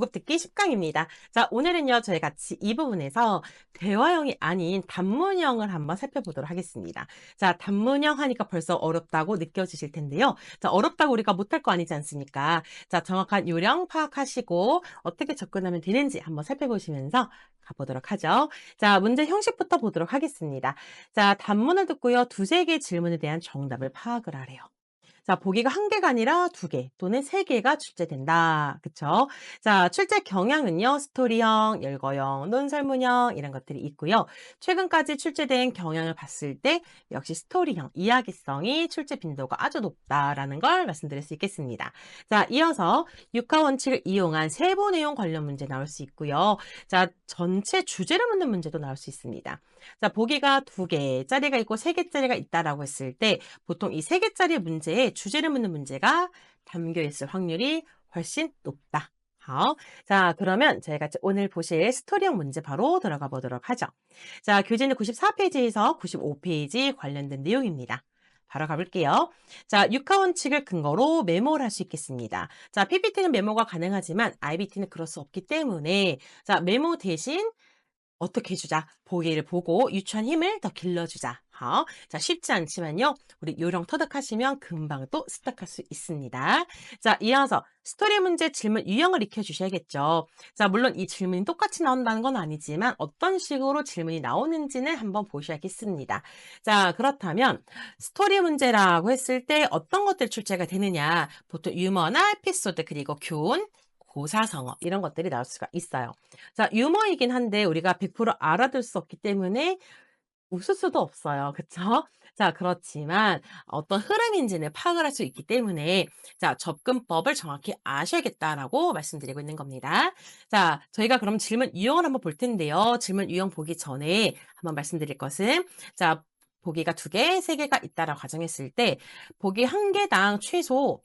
5급 듣기 10강입니다. 자, 오늘은요, 저희 같이 이 부분에서 대화형이 아닌 단문형을 한번 살펴보도록 하겠습니다. 자, 단문형 하니까 벌써 어렵다고 느껴지실 텐데요. 자, 어렵다고 우리가 못할 거 아니지 않습니까? 자, 정확한 요령 파악하시고 어떻게 접근하면 되는지 한번 살펴보시면서 가보도록 하죠. 자, 문제 형식부터 보도록 하겠습니다. 자, 단문을 듣고요, 두세 개의 질문에 대한 정답을 파악을 하래요. 자, 보기가 한 개가 아니라 두 개 또는 세 개가 출제된다. 그쵸? 자, 출제 경향은요, 스토리형, 열거형, 논설문형 이런 것들이 있고요. 최근까지 출제된 경향을 봤을 때 역시 스토리형, 이야기성이 출제 빈도가 아주 높다라는 걸 말씀드릴 수 있겠습니다. 자, 이어서 육하 원칙을 이용한 세부 내용 관련 문제 나올 수 있고요. 자, 전체 주제를 묻는 문제도 나올 수 있습니다. 자, 보기가 두 개짜리가 있고 세 개짜리가 있다라고 했을 때 보통 이 세 개짜리 문제에 주제를 묻는 문제가 담겨 있을 확률이 훨씬 높다. 好,자 그러면 저희가 오늘 보실 스토리형 문제 바로 들어가 보도록 하죠. 자 교재는 94페이지에서 95페이지 관련된 내용입니다. 바로 가볼게요. 자, 육하 원칙을 근거로 메모를 할 수 있겠습니다. 자, PPT는 메모가 가능하지만 IBT는 그럴 수 없기 때문에 자, 메모 대신 어떻게 해주자? 보기를 보고 유추한 힘을 더 길러주자. 어? 자, 쉽지 않지만요. 우리 요령 터득하시면 금방 또 습득할 수 있습니다. 자, 이어서 스토리 문제 질문 유형을 익혀주셔야겠죠. 자, 물론 이 질문이 똑같이 나온다는 건 아니지만 어떤 식으로 질문이 나오는지는 한번 보셔야겠습니다. 자, 그렇다면 스토리 문제라고 했을 때 어떤 것들 출제가 되느냐. 보통 유머나 에피소드 그리고 교훈, 고사성어 이런 것들이 나올 수가 있어요. 자, 유머이긴 한데 우리가 100% 알아들 수 없기 때문에 웃을 수도 없어요. 그쵸? 자, 그렇지만 어떤 흐름인지는 파악을 할 수 있기 때문에 자, 접근법을 정확히 아셔야겠다라고 말씀드리고 있는 겁니다. 자, 저희가 그럼 질문 유형을 한번 볼 텐데요. 질문 유형 보기 전에 한번 말씀드릴 것은 자, 보기가 두 개, 세 개가 있다라고 가정했을 때 보기 한 개당 최소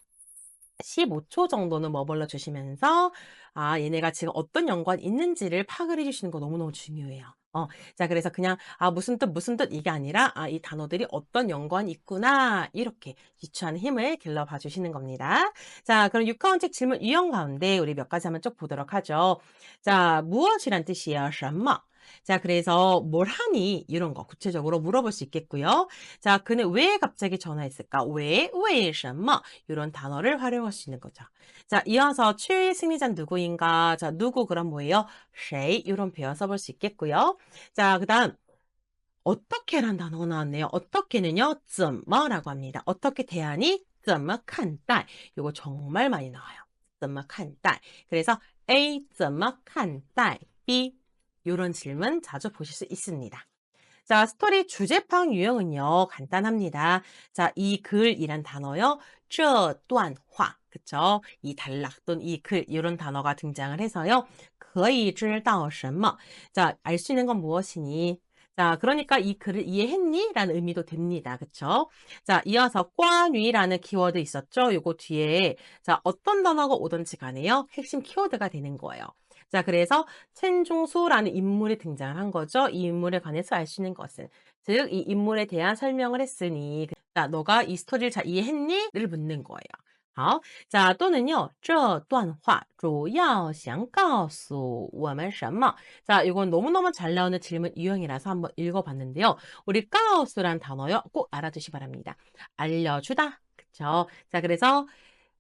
15초 정도는 머물러 주시면서 아 얘네가 지금 어떤 연관이 있는지를 파악을 해 주시는 거 너무너무 중요해요. 어, 자 그래서 그냥 아 무슨 뜻 무슨 뜻 이게 아니라 아 이 단어들이 어떤 연관이 있구나 이렇게 유추하는 힘을 길러봐 주시는 겁니다. 자 그럼 육하원칙 질문 유형 가운데 우리 몇 가지 한번 쭉 보도록 하죠. 자 무엇이란 뜻이에요? 什么? 자, 그래서 뭘 하니? 이런 거 구체적으로 물어볼 수 있겠고요. 자, 그는 왜 갑자기 전화했을까? 왜? 为什么? 이런 단어를 활용할 수 있는 거죠. 자, 이어서 최애 승리자 누구인가? 자, 누구 그럼 뭐예요? 谁? 이런 표현 써볼 수 있겠고요. 자, 그 다음 어떻게란 단어가 나왔네요. 어떻게는요, 怎么라고 합니다. 어떻게 대하니? 怎么看待? 이거 정말 많이 나와요. 怎么看待? 그래서 A 怎么看待? B 이런 질문 자주 보실 수 있습니다. 자, 스토리 주제 파악 유형은요, 간단합니다. 자, 이 글이란 단어요, 这段话, 그쵸? 이 단락 또는 이 글, 이런 단어가 등장을 해서요, 可以知道什么? 자, 알 수 있는 건 무엇이니? 자, 그러니까 이 글을 이해했니? 라는 의미도 됩니다. 그쵸? 자, 이어서 꽈뉘라는 키워드 있었죠? 요거 뒤에 자, 어떤 단어가 오든지 간에요. 핵심 키워드가 되는 거예요. 자, 그래서 첸종수라는 인물이 등장을 한 거죠. 이 인물에 관해서 알 수 있는 것은 즉, 이 인물에 대한 설명을 했으니 자, 너가 이 스토리를 잘 이해했니? 를 묻는 거예요. 好， 자, 또는요, 这段话主要想告诉我们什么? 자, 이건 너무너무 잘 나오는 질문 유형이라서 한번 읽어봤는데요. 우리 까우스란 단어요. 꼭 알아두시 바랍니다. 알려주다. 그쵸? 자, 그래서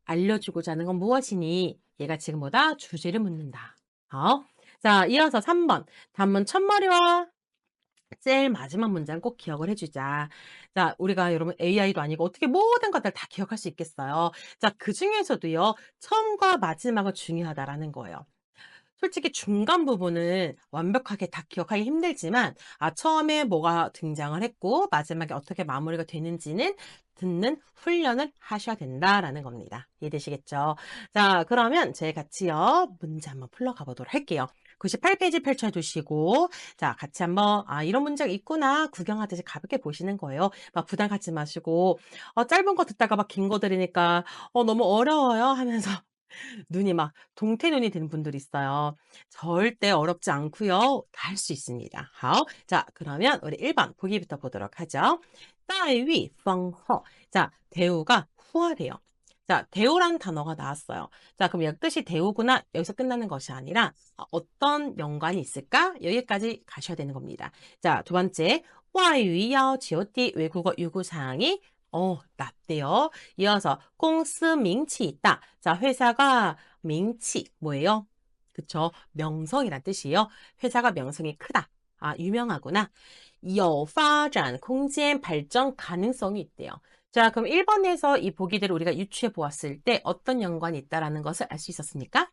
알려주고자 하는 건 무엇이니? 얘가 지금 뭐다? 주제를 묻는다. 好, 자, 이어서 3번. 단문 첫머리와 제일 마지막 문장 꼭 기억을 해주자. 자, 우리가 여러분 AI도 아니고 어떻게 모든 것들 다 기억할 수 있겠어요. 자, 그 중에서도요, 처음과 마지막은 중요하다라는 거예요. 솔직히 중간 부분은 완벽하게 다 기억하기 힘들지만 아 처음에 뭐가 등장을 했고 마지막에 어떻게 마무리가 되는지는 듣는 훈련을 하셔야 된다라는 겁니다. 이해되시겠죠? 자 그러면 저희 같이요 문제 한번 풀러가 보도록 할게요. 98페이지 펼쳐두시고 자 같이 한번 아 이런 문제가 있구나 구경하듯이 가볍게 보시는 거예요. 막 부담 갖지 마시고 어, 짧은 거 듣다가 막 긴 거 들으니까 어, 너무 어려워요 하면서 눈이 막 동태눈이 든 분들 있어요. 절대 어렵지 않고요. 다 할 수 있습니다. 好,자 그러면 우리 1번 보기부터 보도록 하죠. 따위 펑허 자 대우가 후활해요. 자, 대우라는 단어가 나왔어요. 자, 그럼 역뜻이 대우구나 여기서 끝나는 것이 아니라 어, 어떤 연관이 있을까? 여기까지 가셔야 되는 겁니다. 자, 두 번째, 와유이여 지오띠 외국어 유구사항이 어, 낮대요. 이어서 공스 명치 있다. 자, 회사가 명치 뭐예요? 그쵸? 명성이란 뜻이에요. 회사가 명성이 크다. 아, 유명하구나. 有发展 空间 발전 가능성이 있대요. 자, 그럼 1번에서 이 보기들을 우리가 유추해 보았을 때 어떤 연관이 있다라는 것을 알 수 있었습니까?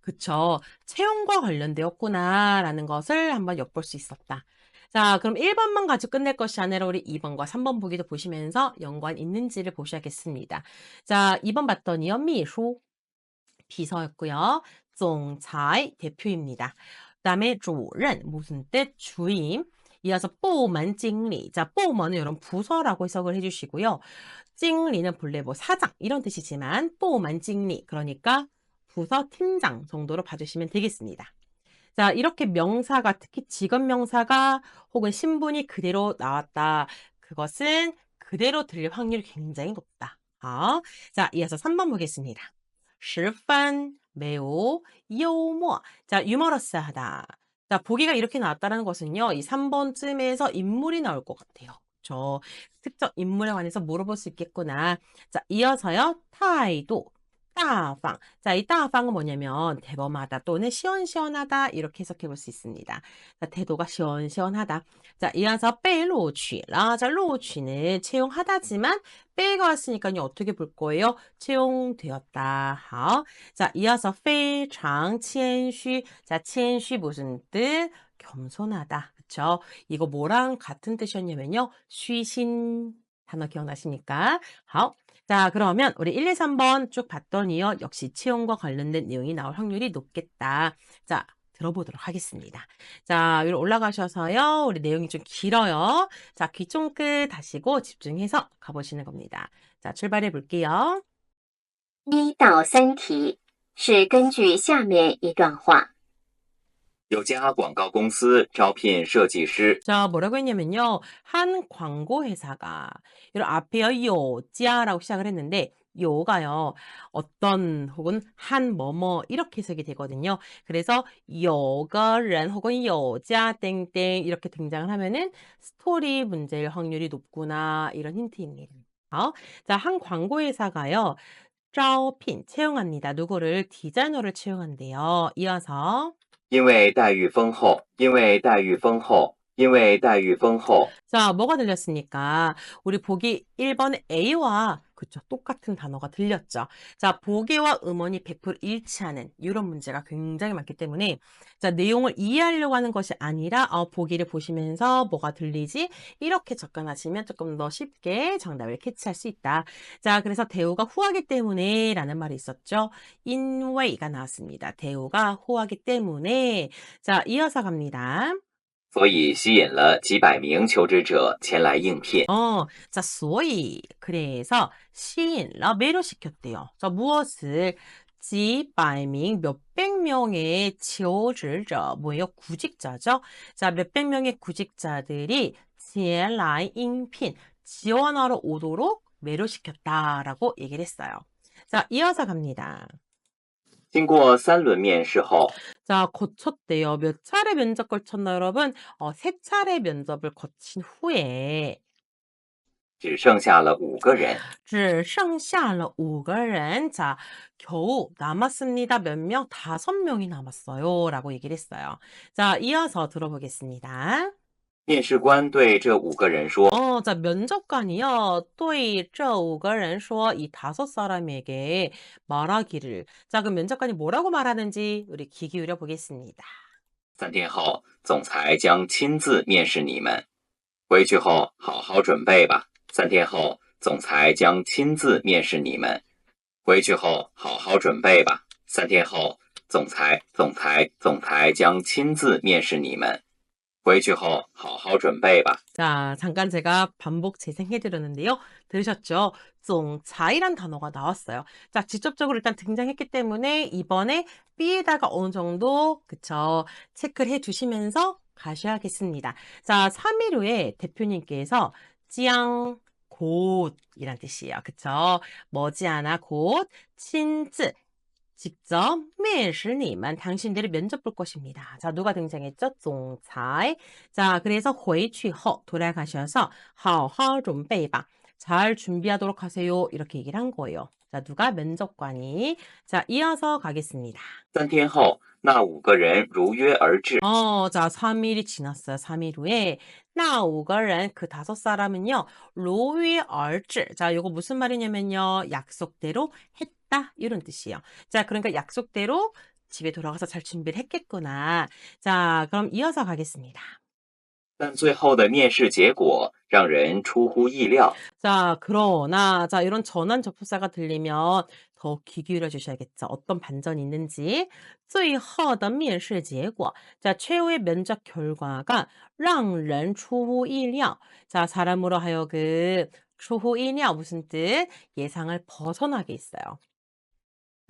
그쵸. 채용과 관련되었구나라는 것을 한번 엿볼 수 있었다. 자, 그럼 1번만 가지고 끝낼 것이 아니라 우리 2번과 3번 보기도 보시면서 연관 있는지를 보셔야겠습니다. 자, 2번 봤더니요. 미수 비서였고요. 종차의 대표입니다. 그다음에 주任 무슨 뜻? 주임. 이어서 뽀먼 찡리. 자, 뽀먼은 여러분 부서라고 해석을 해주시고요. 찡리는 본래 뭐 사장 이런 뜻이지만 뽀먼 찡리. 그러니까 부서 팀장 정도로 봐주시면 되겠습니다. 자, 이렇게 명사가 특히 직업 명사가 혹은 신분이 그대로 나왔다. 그것은 그대로 들릴 확률이 굉장히 높다. 어? 자, 이어서 3번 보겠습니다. 十分 매우 유머. 자, 유머러스하다. 자, 보기가 이렇게 나왔다는 것은요. 이 3번쯤에서 인물이 나올 것 같아요. 저 특정 인물에 관해서 물어볼 수 있겠구나. 자, 이어서요. 타이도. 따방. 자, 이 따방은 뭐냐면 대범하다 또는 시원시원하다 이렇게 해석해 볼 수 있습니다. 자, 태도가 시원시원하다. 자, 이어서 빼로취라. 자, 로취는 채용하다지만 빼가 왔으니까요. 어떻게 볼 거예요? 채용되었다. 好. 자, 이어서 非常谦虚. 자, 谦虚 무슨 뜻? 겸손하다. 그쵸? 이거 뭐랑 같은 뜻이었냐면요. 쉬신 단어 기억나십니까? 好. 자, 그러면 우리 1, 2, 3번 쭉 봤더니요. 역시 채용과 관련된 내용이 나올 확률이 높겠다. 자, 들어보도록 하겠습니다. 자, 위로 올라가셔서요. 우리 내용이 좀 길어요. 자, 귀 쫑긋 다시고 집중해서 가보시는 겁니다. 자, 출발해 볼게요. 一到三题是根据下面一段话。 자, 뭐라고 했냐면요. 한 광고 회사가 이런 앞에요. 요자라고 시작을 했는데 요가요. 어떤 혹은 한 뭐뭐 이렇게 해석이 되거든요. 그래서 요거른 혹은 요자 땡땡 이렇게 등장을 하면은 스토리 문제일 확률이 높구나 이런 힌트입니다. 어? 자, 한 광고 회사가요. 招聘 채용합니다. 누구를 디자이너를 채용한대요. 이어서 因为待遇丰厚，因为待遇丰厚，因为待遇丰厚， 자, 뭐가 들렸습니까? 우리 보기 1번 A와 그쵸 똑같은 단어가 들렸죠. 자, 보기와 음원이 100% 일치하는 이런 문제가 굉장히 많기 때문에 자, 내용을 이해하려고 하는 것이 아니라 어, 보기를 보시면서 뭐가 들리지? 이렇게 접근하시면 조금 더 쉽게 정답을 캐치할 수 있다. 자, 그래서 대우가 후하기 때문에 라는 말이 있었죠. 인웨이가 나왔습니다. 대우가 후하기 때문에 자, 이어서 갑니다. 所以吸引了几百名求职者前来应聘。 어, 자, 所以 그래서 시인라 매료시켰대요. 자, 무엇을 지百名 몇백 명의 지오질자 뭐예요? 구직자죠. 자, 몇백 명의 구직자들이 前来应聘 지원하러 오도록 매료시켰다라고 얘기를 했어요. 자, 이어서 갑니다. 经过三轮面试后， 자, 거쳤대요. 몇 차례 면접 거쳤나 여러분? 어, 세 차례 면접을 거친 후에 只剩下了五个人。只剩下了五个人. 자, 겨우 남았습니다. 몇 명? 다섯 명이 남았어요. 라고 얘기를 했어요. 자, 이어서 들어보겠습니다. 面试官对这五个人说 어, 자, 면접관이요. 对这五个人说, 이 다섯 사람에게 말하기를. 자, 그럼 면접관이 뭐라고 말하는지 우리 귀 기울여 보겠습니다. ：“三天后，总裁将亲自面试你们。回去后好好准备吧。三天后，总裁将亲自面试你们。回去后好好准备吧。三天后，总裁总裁总裁将亲自面试你们。 回去后好好准备吧。 자, 잠깐 제가 반복 재생해 드렸는데요. 들으셨죠? 종차이란 단어가 나왔어요. 자, 직접적으로 일단 등장했기 때문에 이번에 B에다가 어느 정도 그쵸 체크를 해 두시면서 가셔야겠습니다. 자, 3일 후에 대표님께서 찌양 곧이란 뜻이에요. 그쵸? 머지않아 곧 친즈 직접 面试你们 당신들을 면접 볼 것입니다. 자, 누가 등장했죠? 总裁. 자, 그래서 回去后 돌아가셔서 好好准备吧. 잘 준비하도록 하세요. 이렇게 얘기를 한 거예요. 자, 누가 면접관이. 자, 이어서 가겠습니다. 三天后，那五个人如约而至。 어, 자, 3일이 지났어요. 3일 후에 나 오거ren 그 다섯 사람은요. 로위 얼즈. 자, 요거 무슨 말이냐면요. 약속대로 했 다. 이런 뜻이에요. 자, 그러니까 약속대로 집에 돌아가서 잘 준비를 했겠구나. 자, 그럼 이어서 가겠습니다. 但最后的面试结果让人出乎意料。 자, 그러나, 자, 이런 전환 접속사가 들리면 더 귀 기울여 주셔야겠죠. 어떤 반전이 있는지. 最后的面试结果. 자, 최후의 면접 결과가 让人出乎意料. 자, 사람으로 하여금 出乎意料 무슨 뜻? 예상을 벗어나게 있어요.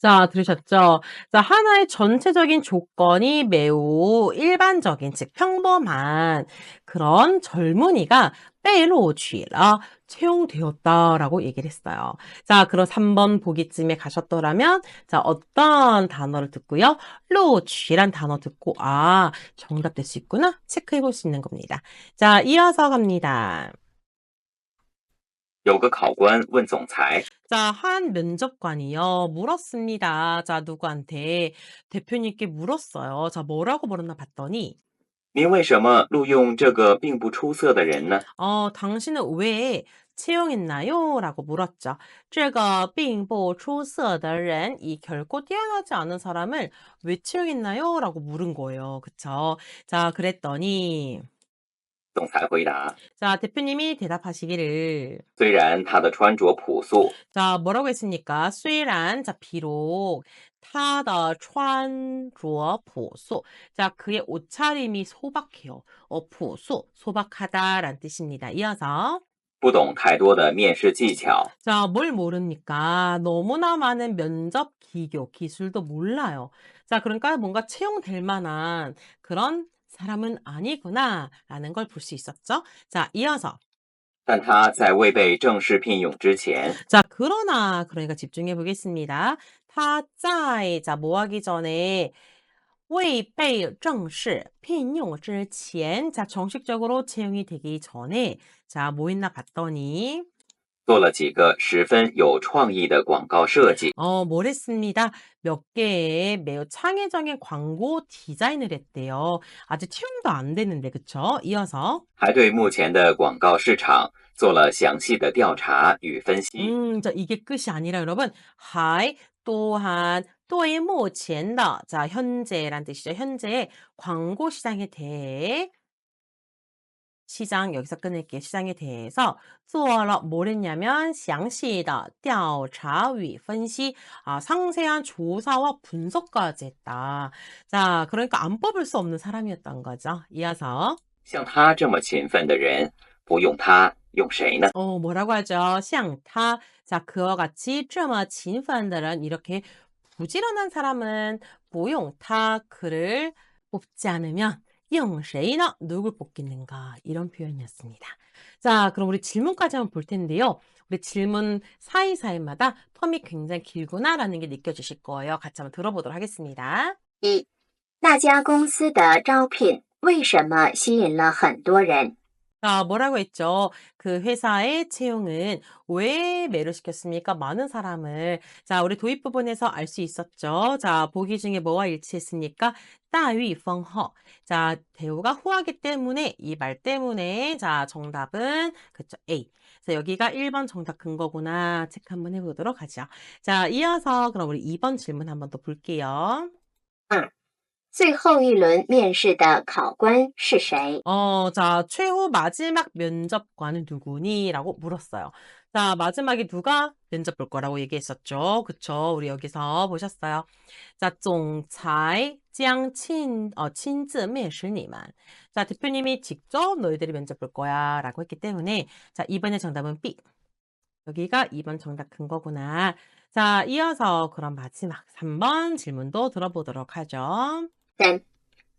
자, 들으셨죠? 자, 하나의 전체적인 조건이 매우 일반적인, 즉 평범한 그런 젊은이가 빼로 쥐라 채용되었다라고 얘기를 했어요. 자, 그럼 3번 보기쯤에 가셨더라면 자, 어떤 단어를 듣고요? 로 쥐란 단어 듣고 아, 정답 될 수 있구나. 체크해 볼 수 있는 겁니다. 자, 이어서 갑니다. 有个考官问总裁 자, 한 면접관이요. 물었습니다. 자, 누구한테? 대표님께 물었어요. 자, 뭐라고 물었나 봤더니, 您为什么录用这个并不出色的人呢？ 어, 당신은 왜 채용했나요? 라고 물었죠. 这个并不出色的人, 이 결코 뛰어나지 않은 사람을 왜 채용했나요? 라고 물은 거예요. 그쵸? 자, 그랬더니, 总裁回答： 자, 대표님이 대답하시기를, 虽然他的穿着朴素， 자, 뭐라고 했습니까? 虽然, 자, 비록, 他的穿着朴素. 자, 그의 옷차림이 소박해요. 어, 朴素, 소박하다라는 뜻입니다. 이어서, 不懂太多的面试技巧， 자, 뭘 모릅니까? 너무나 많은 면접 기교, 기술도 몰라요. 자, 그러니까 뭔가 채용될 만한 그런 사람은 아니구나라는 걸 볼 수 있었죠. 자, 이어서, 但他在未被正式聘用之前， 자, 그러나, 그러니까 집중해 보겠습니다. 타, 짜이, 자, 뭐 하기 전에, 未被正式聘用之前, 자, 정식적으로 채용이 되기 전에, 자, 뭐 했나 봤더니, 做了几个十分有创意的广告设计。 어, 뭘 했습니다. 몇 개의 매우 창의적인 광고 디자인을 했대요. 아직 채용도 안 됐는데, 그쵸? 이어서, 还对目前的广告市场做了详细的调查与分析。 음, 자, 이게 끝이 아니라 여러분, 하이, 또한, 또의 모前的, 자, 현재란 뜻이죠. 현재의 광고 시장에 대해, 시장, 여기서 끊을게요. 시장에 대해서, 做了, 뭘 했냐면, 详细的调查与分析, 아, 상세한 조사와 분석까지 했다. 자, 그러니까 안 뽑을 수 없는 사람이었던 거죠. 이어서, 像他这么勤奋的人，不用他用谁呢？ 어, 뭐라고 하죠? 像他. 자, 그와 같이 这么勤奋的人 이렇게 부지런한 사람은 不用他 그를 뽑지 않으면 用谁呢? 누굴 뽑겠는가? 이런 표현이었습니다. 자, 그럼 우리 질문까지 한번 볼 텐데요. 우리 질문 사이사이마다 텀이 굉장히 길구나라는 게 느껴지실 거예요. 같이 한번 들어보도록 하겠습니다. 一，那家公司的招聘为什么吸引了很多人？ 자, 뭐라고 했죠? 그 회사의 채용은 왜 매료시켰습니까? 많은 사람을. 자, 우리 도입 부분에서 알 수 있었죠? 자, 보기 중에 뭐와 일치했습니까? 따위 펑허. 자, 대우가 후하기 때문에, 이 말 때문에, 자, 정답은, 그쵸, A. 자, 여기가 1번 정답 근거구나. 체크 한번 해보도록 하죠. 자, 이어서 그럼 우리 2번 질문 한번 더 볼게요. 最后一轮面试的考官是谁？ 어, 자, 최후 마지막 면접관은 누구니? 라고 물었어요. 자, 마지막에 누가 면접 볼 거라고 얘기했었죠. 그쵸? 우리 여기서 보셨어요. 자, 总裁将亲, 어, 亲自面试你们. 자, 대표님이 직접 너희들이 면접 볼 거야. 라고 했기 때문에, 자, 2번의 정답은 B. 여기가 2번 정답 근거구나. 자, 이어서 그럼 마지막 3번 질문도 들어보도록 하죠. 三，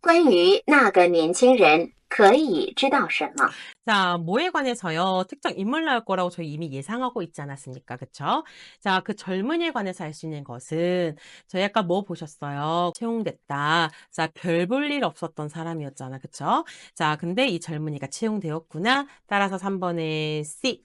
关于那个年轻人，可以知道什么？ 자, 뭐에 관해서요? 특정 인물 나올 거라고 저희 이미 예상하고 있지 않았습니까? 그쵸? 자, 그 젊은이에 관해서 알 수 있는 것은 저희 아까 뭐 보셨어요? 채용됐다. 자, 별 볼 일 없었던 사람이었잖아. 그쵸? 자, 근데 이 젊은이가 채용되었구나. 따라서 3번의 C.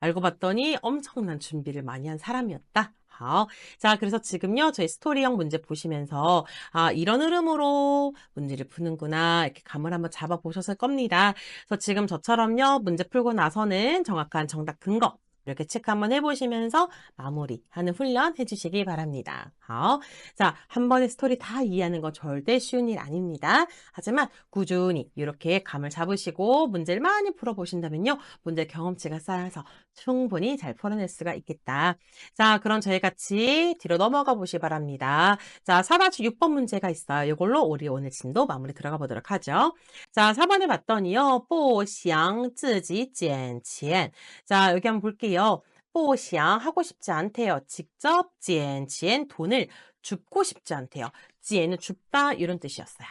알고 봤더니 엄청난 준비를 많이 한 사람이었다. 好. 자, 그래서 지금요, 저희 스토리형 문제 보시면서, 아, 이런 흐름으로 문제를 푸는구나, 이렇게 감을 한번 잡아보셨을 겁니다. 그래서 지금 저처럼요, 문제 풀고 나서는 정확한 정답 근거, 이렇게 체크 한번 해보시면서 마무리하는 훈련 해주시기 바랍니다. 好. 자, 한 번의 스토리 다 이해하는 건 절대 쉬운 일 아닙니다. 하지만 꾸준히 이렇게 감을 잡으시고 문제를 많이 풀어보신다면요, 문제 경험치가 쌓여서 충분히 잘 풀어낼 수가 있겠다. 자, 그럼 저희 같이 뒤로 넘어가 보시 바랍니다. 자, 4다시 6번 문제가 있어요. 이걸로 우리 오늘 진도 마무리 들어가 보도록 하죠. 자, 4번에 봤더니요, 不想自己捡钱. 자, 여기 한번 볼게요. 不想 하고 싶지 않대요. 직접 捡钱 돈을 줍고 싶지 않대요. 捡은 줍다 이런 뜻이었어요.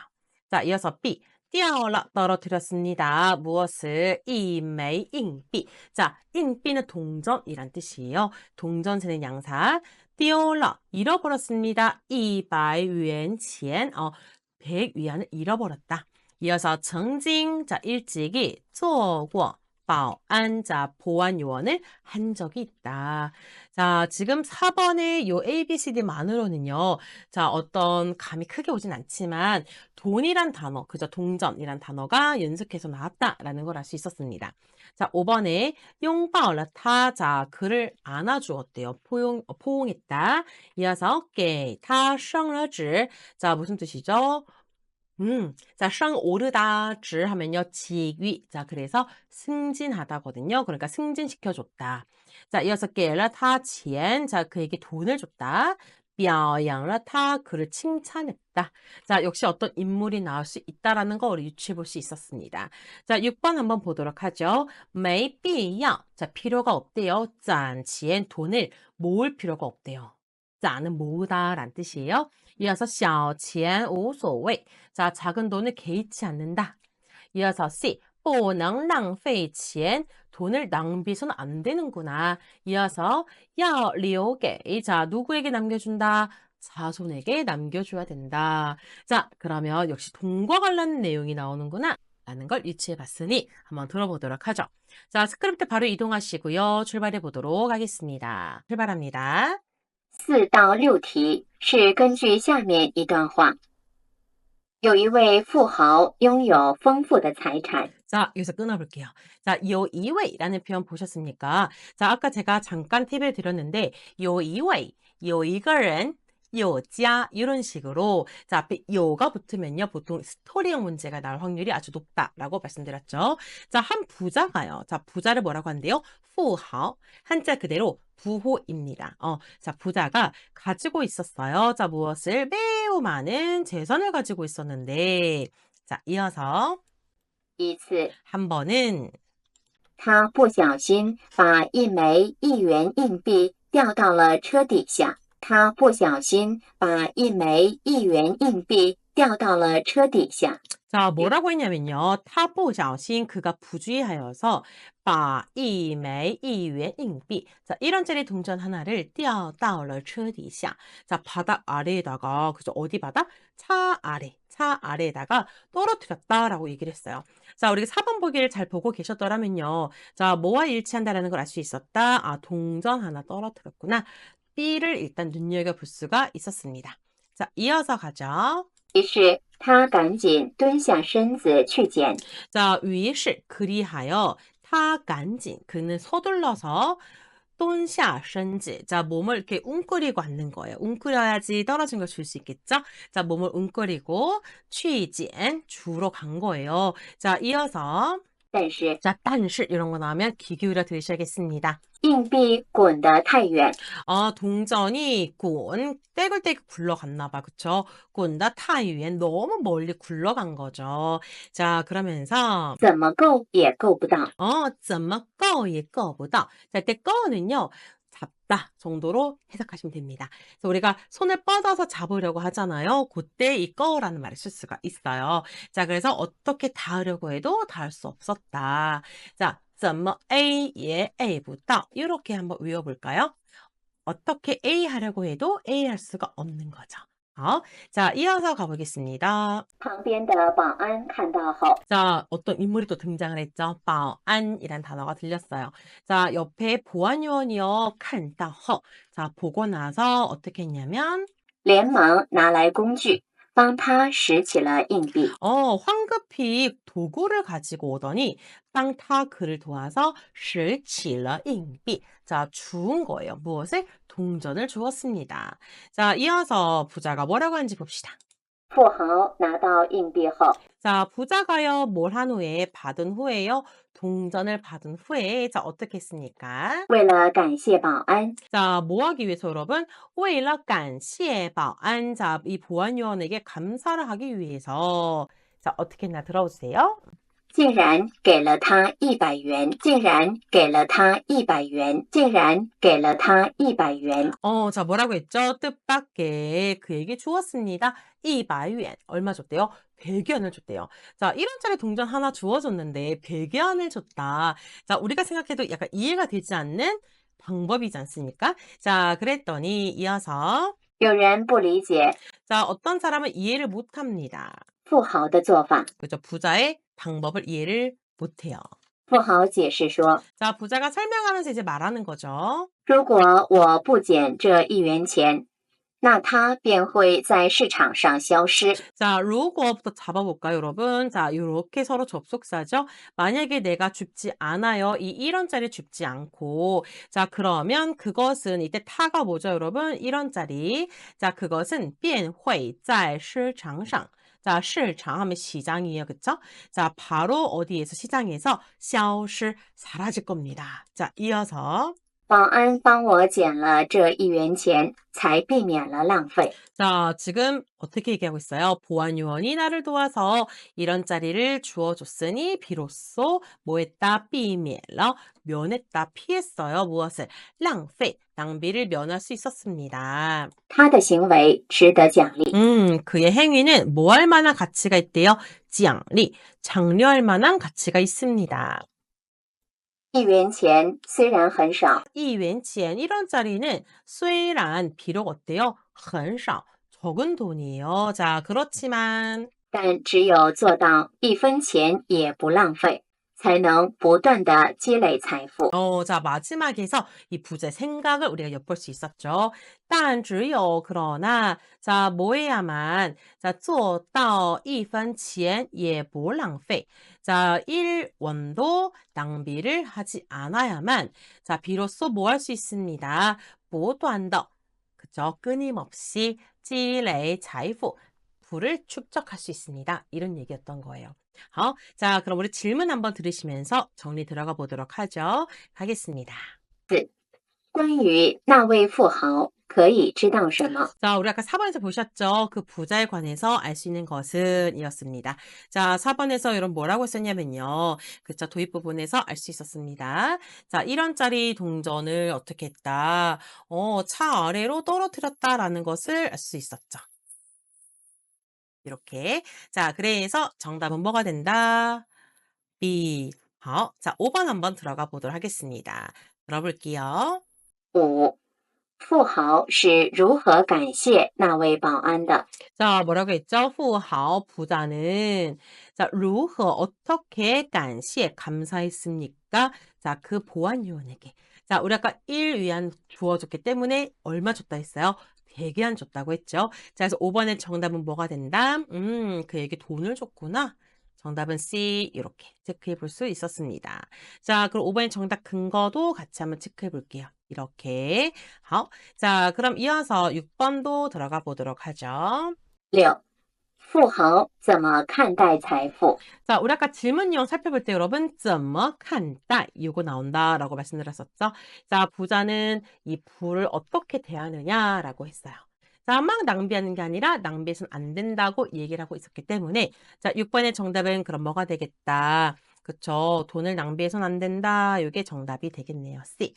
자, 이어서 B. 掉了 떨어뜨렸습니다. 무엇을? 一枚硬币. 자, 硬币는 동전이란 뜻이에요. 동전세는 양사. 丢了 잃어버렸습니다. 100元钱. 어, 100위안을 잃어버렸다. 이어서 曾经 자, 일찍이 做过 保安자, 보안 요원을 한 적이 있다. 자, 지금 4번의 요 A, B, C, D만으로는요, 자, 어떤 감이 크게 오진 않지만, 돈이란 단어, 그저 동전이란 단어가 연속해서 나왔다라는 걸 알 수 있었습니다. 자, 5번에 용바얼라 타, 자, 그를 안아주었대요. 포용, 어, 포옹했다. 이어서 给他生了指 자, 무슨 뜻이죠? 음, 자, 상 오르다, 즈 하면요, 직위. 자, 그래서 승진하다거든요. 그러니까 승진시켜줬다. 자, 이어서 给了他钱. 자, 그에게 돈을 줬다. 表扬了他, 그를 칭찬했다. 자, 역시 어떤 인물이 나올 수 있다라는 거 우리 유추해 볼 수 있었습니다. 자, 6번 한번 보도록 하죠. 没必要. 자, 필요가 없대요. 攒钱, 돈을 모을 필요가 없대요. 자는 모으다란 뜻이에요. 이어서 小钱无所谓. 자, 작은 돈을 개의치 않는다. 이어서 C. 不能浪费钱. 돈을 낭비해서는 안 되는구나. 이어서 要留给. 자, 누구에게 남겨준다? 자손에게 남겨줘야 된다. 자, 그러면 역시 돈과 관련 내용이 나오는구나. 라는 걸 유추해 봤으니 한번 들어보도록 하죠. 자, 스크립트 바로 이동하시고요. 출발해 보도록 하겠습니다. 출발합니다. 四到六题是根据下面一段话：有一位富豪拥有丰富的财产， 자, 여기서 끊어볼게요. 자, 요 이웨이라는 표현 보셨습니까? 자, 아까 제가 잠깐 팁을 드렸는데, 요 이웨이, 요 이거는, 요자 이런 식으로 자 앞에 요가 붙으면요 보통 스토리형 문제가 나올 확률이 아주 높다라고 말씀드렸죠. 자 한 부자가요. 자 부자를 뭐라고 한대요? 후하오 한자 그대로 부호입니다. 어, 자 부자가 가지고 있었어요. 자 무엇을 매우 많은 재산을 가지고 있었는데 자 이어서 一次 한 번은 他不小心把一枚一元硬币掉到了车底下。 他不小心把一枚一元硬币掉到了车底下。 자, 뭐라고 했냐면요. 타보자신 그가 부주의하여서 바 이메 이유의 인비. 자, 1원짜리 동전 하나를 띄어到了 车底下. 자, 바닥 아래에다가 그죠? 어디 바닥? 차 아래. 차 아래에다가 떨어뜨렸다라고 얘기를 했어요. 자, 우리가 4번 보기를 잘 보고 계셨더라면요. 자, 뭐와 일치한다라는 걸 알 수 있었다. 아, 동전 하나 떨어뜨렸구나. B를 일단 눈여겨볼 수가 있었습니다. 자, 이어서 가죠. 于是他赶紧蹲下身子去捡。 자, 위시 그리하여 타 간진 그는 서둘러서 돈샤 선지 자 몸을 이렇게 웅크리고 앉는 거예요. 웅크려야지 떨어진 걸 줄 수 있겠죠? 자 몸을 웅크리고 취진 주로 간 거예요. 자 이어서 但是 자, 但是 이런 거 나오면 귀 기울여 들으셔야겠습니다. 硬币滚得太远， 아, 동전이 꾼 떼굴떼굴 굴러갔나 봐. 그쵸? 꾼다 타이엔 너무 멀리 굴러간 거죠. 자, 그러면서 怎么够也够不到。 어, 怎么够也够不到. 자, 이때 꺼는요. 잡다 정도로 해석하시면 됩니다. 그래서 우리가 손을 뻗어서 잡으려고 하잖아요. 그때 이 꺼라는 말을 쓸 수가 있어요. 자, 그래서 어떻게 닿으려고 해도 닿을 수 없었다. 자, 怎么 A 也 A 不到 이렇게 한번 외워볼까요? 어떻게 A 하려고 해도 A 할 수가 없는 거죠. 어? 자, 이어서 가보겠습니다. 旁边的保安看到后， 자, 어떤 인물이 또 등장을 했죠. 保安이란 단어가 들렸어요. 자, 옆에 보안요원이요. 看到后. 자, 보고 나서 어떻게 했냐면 连忙拿来工具， 帮他拾起了硬币。 어, 황급히 도구를 가지고 오더니 빵타 그를 도와서 拾起了硬币. 자, 주운 거예요. 무엇을? 동전을 주었습니다. 자, 이어서 부자가 뭐라고 하는지 봅시다. 富豪拿到硬币后， 자, 부자가요, 뭘 한 후에, 받은 후에요, 동전을 받은 후에, 자, 어떻게 했습니까? 为了感谢保安， 자, 뭐 하기 위해서 여러분? 为了感谢保安, 자, 이 보안요원에게 감사를 하기 위해서, 자, 어떻게 했나 들어보세요. 竟然给了他一百元，竟然给了他一百元，竟然给了他一百元。 어, 자, 뭐라고 했죠? 뜻밖의 그에게 주었습니다. 200元. 얼마 줬대요? 100元을 줬대요. 자, 1원짜리 동전 하나 주어줬는데 100元을 줬다. 자, 우리가 생각해도 약간 이해가 되지 않는 방법이지 않습니까? 자, 그랬더니 이어서 有人不理解 자, 어떤 사람은 이해를 못 합니다. 富豪的做法， 그죠? 부자의 방법을 이해를 못 해요. 富豪解释说 자, 부자가 설명하면서 이제 말하는 거죠. 如果我不捡这一元钱， 那它便会在市场上消失。 자, 루거부터 잡아볼까요, 여러분? 자, 이렇게 서로 접속사죠? 만약에 내가 줍지 않아요. 이 1원짜리 줍지 않고. 자, 그러면 그것은 이때 타가 뭐죠, 여러분? 1원짜리. 자, 그것은 便会在市场上. 자, 市场 하면 시장이에요. 그쵸? 자, 바로 어디에서 시장에서 消失 사라질 겁니다. 자, 이어서 保安帮我捡了这一元钱，才避免了浪费。 자, 지금 어떻게 얘기하고 있어요? 보안요원이 나를 도와서 이런 자리를 주어줬으니 비로소 뭐했다? 삐면러 면했다 피했어요. 무엇을? 낭페 낭비를 면할 수 있었습니다. 他的行为值得奖励。 음, 그의 행위는 뭐 할 만한 가치가 있대요? 장리, 장려할 만한 가치가 있습니다. 一元钱虽然很少， 이 웬치엔 1원짜리는 虽然 비록 어때요? 很少 적은 돈이에요. 자, 그렇지만 但只有做到一分钱也不浪费， 才能不断的积累财富。 어, 자, 마지막에서 이 부자의 생각을 우리가 엿볼 수 있었죠. 但只有 그러나 자, 뭐 해야만 자, 做到一分钱也不浪费. 자, 1원도 낭비를 하지 않아야만 자, 비로소 뭐 할 수 있습니다. 不断的 그죠? 끊임없이 积累财富 부를 축적할 수 있습니다. 이런 얘기였던 거예요. 어, 자, 그럼 우리 질문 한번 들으시면서 정리 들어가 보도록 하죠. 가겠습니다. 关于那位富豪，可以知道什么？ 자, 우리 아까 4번에서 보셨죠? 그 부자에 관해서 알 수 있는 것은 이었습니다. 자, 4번에서 여러분 뭐라고 썼냐면요. 그쵸, 도입 부분에서 알 수 있었습니다. 자, 1원짜리 동전을 어떻게 했다? 어, 차 아래로 떨어뜨렸다라는 것을 알 수 있었죠. 이렇게. 자, 그래서 정답은 뭐가 된다? B. 好, 자, 5번 한번 들어가 보도록 하겠습니다. 들어볼게요. 五，富豪是如何感谢那位保安的？ 자, 뭐라고 했죠? 후하오 부자는 자, 如何 어떻게 감시에 감사했습니까? 자, 그 보안 요원에게. 자, 우리 아까 1 위안 주어줬기 때문에 얼마 줬다 했어요? 100위안 줬다고 했죠. 자, 그래서 5번의 정답은 뭐가 된다? 음, 그에게 돈을 줬구나. 정답은 C 이렇게 체크해 볼 수 있었습니다. 자, 그럼 5번의 정답 근거도 같이 한번 체크해 볼게요. 이렇게. 好. 자, 그럼 이어서 6번도 들어가 보도록 하죠. 六， 富豪怎么看待财富？ 자, 우리 아까 질문 유형 살펴볼 때 여러분 怎么看待 이거 나온다라고 말씀드렸었죠. 자, 부자는 이 부를 어떻게 대하느냐라고 했어요. 자, 막 낭비하는 게 아니라 낭비해서는 안 된다고 얘기를 하고 있었기 때문에 자, 6번의 정답은 그럼 뭐가 되겠다. 그쵸. 돈을 낭비해서는 안 된다. 이게 정답이 되겠네요. C.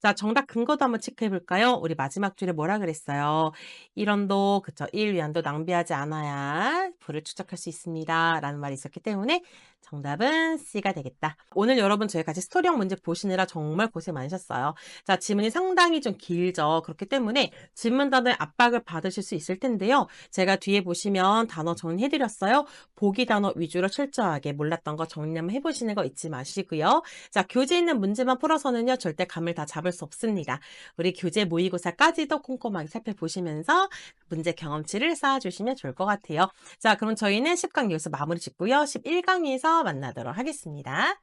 자, 정답 근거도 한번 체크해 볼까요? 우리 마지막 줄에 뭐라 그랬어요? 1원도, 그쵸. 1위안도 낭비하지 않아야 부를 추적할 수 있습니다. 라는 말이 있었기 때문에 정답은 C가 되겠다. 오늘 여러분 저희 같이 스토리형 문제 보시느라 정말 고생 많으셨어요. 자, 지문이 상당히 좀 길죠. 그렇기 때문에 질문 단어의 압박을 받으실 수 있을 텐데요. 제가 뒤에 보시면 단어 정리해드렸어요. 보기 단어 위주로 철저하게 몰랐던 거 정리 한번 해보시는 거 잊지 마시고요. 자, 교재 있는 문제만 풀어서는요, 절대 감을 다 잡을 수 없습니다. 우리 교재 모의고사까지도 꼼꼼하게 살펴보시면서 문제 경험치를 쌓아주시면 좋을 것 같아요. 자, 그럼 저희는 10강 여기서 마무리 짓고요. 11강에 서 만나도록 하겠습니다.